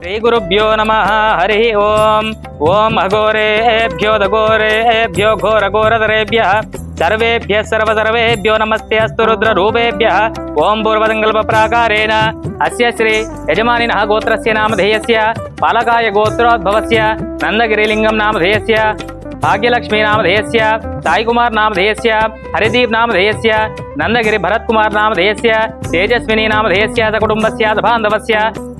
శ్రీ గురుభ్యో నమ హరి ఓం ఓం అఘోరేభ్యో దఘోరేభ్యో ఘోర ఘోరధరేభ్య సర్వేభ్య సర్వసర్వేభ్యో నమస్తే అస్తు రుద్ర రూపేభ్య ఓం పూర్వదంగల్ప ప్రాకారేణ అస్య శ్రీ యజమానినः గోత్రస్య నామధేయస్య పాలకాయ గోత్రోద్భవస్య నందగిరిలింగం నామధేయస్య భాగ్యలక్ష్మీ నామధేయస్య సాయికుమార్ నామధేయస్య హరిదీప్ నామధేయస్య నందగిరి భరత్ కుమార్ నామధేయస్య తేజస్విని నామధేయస్య సకుటుంబస్య బాంధవస్య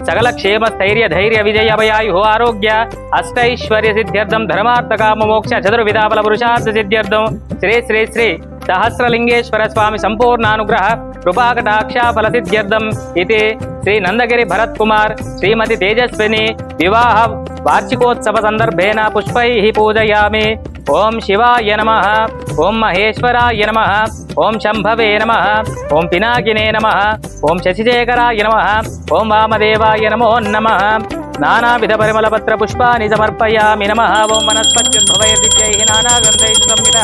సకల క్షేమ స్థైర్య ధైర్య విజయ అభయాయు ఆరోగ్య అష్టైశ్వర్య సిద్ధ్యర్థం ధర్మార్థ కామ మోక్ష చతుర్విధ బల పురుషార్థ సిద్ధ్యర్థం శ్రీ శ్రీ శ్రీ సహస్రలింగేశ్వర స్వామి సంపూర్ణానుగ్రహ కృపాకటాక్షాఫల సిద్ధ్యర్థం ఇది శ్రీ నందగిరి భరత్ కుమార్ శ్రీమతి తేజస్విని వివాహ వార్షికోత్సవ సందర్భేన పుష్పై పూజయామి. ఓం శివాయ నమ. ఓం మహేశ్వరాయ నమ. ఓం శంభవే నమ. ఓం పినాకినే నమ. ఓం శశిశేఖరాయ నమ. ఓం వామదేవాయ నమో నమ. నానావిధ పరిమళ పత్ర పుష్పాని సమర్పయామి నమ. ఓం వనస్పత్యుద్భవైర్విద్యై నానాగంధై సంహిత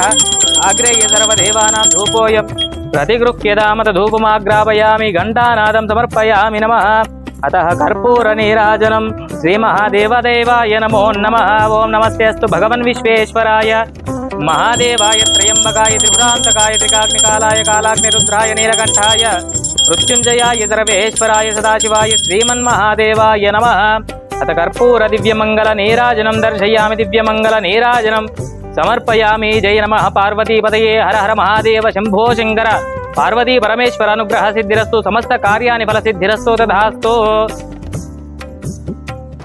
ఆగ్రేయ సర్వదేవానాం ధూపోయం ప్రతిగృహ్యదామత ధూపమాగ్రాపయామి ఘంటానాదం సమర్పయామి నమ. అత అతः కర్పూరనీరాజనం శ్రీమహాదేవదేవాయ నమో నమ. ఓం నమస్తే అస్తు భగవన్ విశ్వేశ్వరాయ. మహాదేవాయ త్రయంబకాయ త్రిపురాంతకాయ త్రికాగ్నికాలాయ కాలాగ్నిరుద్రాయ నీలకంఠాయ మృత్యుంజయాయ సర్వేశ్వరాయ సదాశివాయ శ్రీమన్మహాదేవాయ నమ. అత కర్పూర దివ్యమంగళ నీరాజనం దర్శయామి దివ్యమంగళ నీరాజనం. సమర్పయామి జయ నమ. పార్వతీపదయే హర హర మహాదేవ శంభో శంకర. పార్వతీ పరమేశ్వర అనుగ్రహ సిద్ధిరస్తు సమస్త కార్యాన్ని ఫల సిద్ధిరస్తు తథాస్తు.